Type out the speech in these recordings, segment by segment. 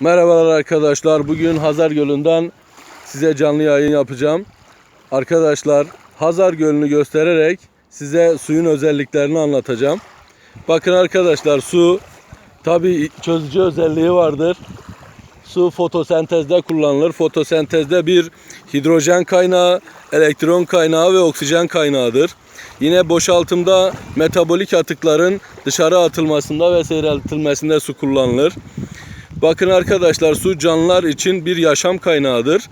Merhabalar arkadaşlar. Bugün Hazar Gölü'nden size canlı yayın yapacağım. Arkadaşlar Hazar Gölü'nü göstererek size suyun özelliklerini anlatacağım. Bakın arkadaşlar su tabi çözücü özelliği vardır. Su fotosentezde kullanılır. Fotosentezde bir hidrojen kaynağı, elektron kaynağı ve oksijen kaynağıdır. Yine boşaltımda metabolik atıkların dışarı atılmasında ve seyreltilmesinde su kullanılır. Bakın arkadaşlar su canlılar için bir yaşam kaynağıdır.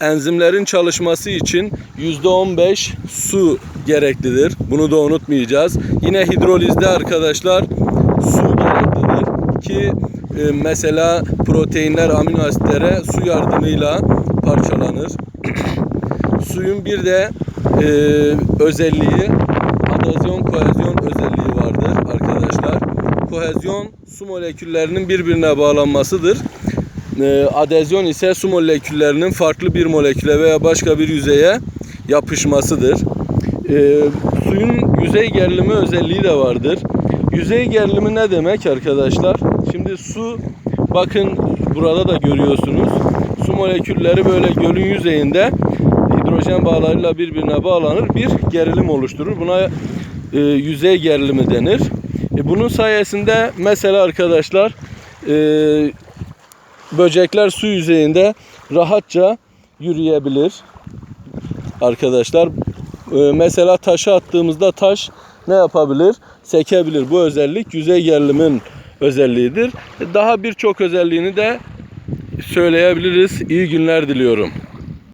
Enzimlerin çalışması için %15 su gereklidir. Bunu da unutmayacağız. Yine hidrolizde arkadaşlar su gereklidir ki e, mesela proteinler amino asitlere su yardımıyla parçalanır. Suyun bir de e, özelliği adezyon kohezyon özelliği vardır. Kohezyon su moleküllerinin birbirine bağlanmasıdır. E, adezyon ise su moleküllerinin farklı bir moleküle veya başka bir yüzeye yapışmasıdır. E, suyun yüzey gerilimi özelliği de vardır. Yüzey gerilimi ne demek arkadaşlar? Şimdi su bakın burada da görüyorsunuz. Su molekülleri böyle gölün yüzeyinde hidrojen bağlarıyla birbirine bağlanır. Bir gerilim oluşturur. Buna e, yüzey gerilimi denir. E, bunun sayesinde mesela arkadaşlar e, böcekler su yüzeyinde rahatça yürüyebilir. Arkadaşlar e, mesela taşı attığımızda taş ne yapabilir? Sekebilir. Bu özellik yüzey gerilimin özelliğidir. Daha birçok özelliğini de söyleyebiliriz. İyi günler diliyorum.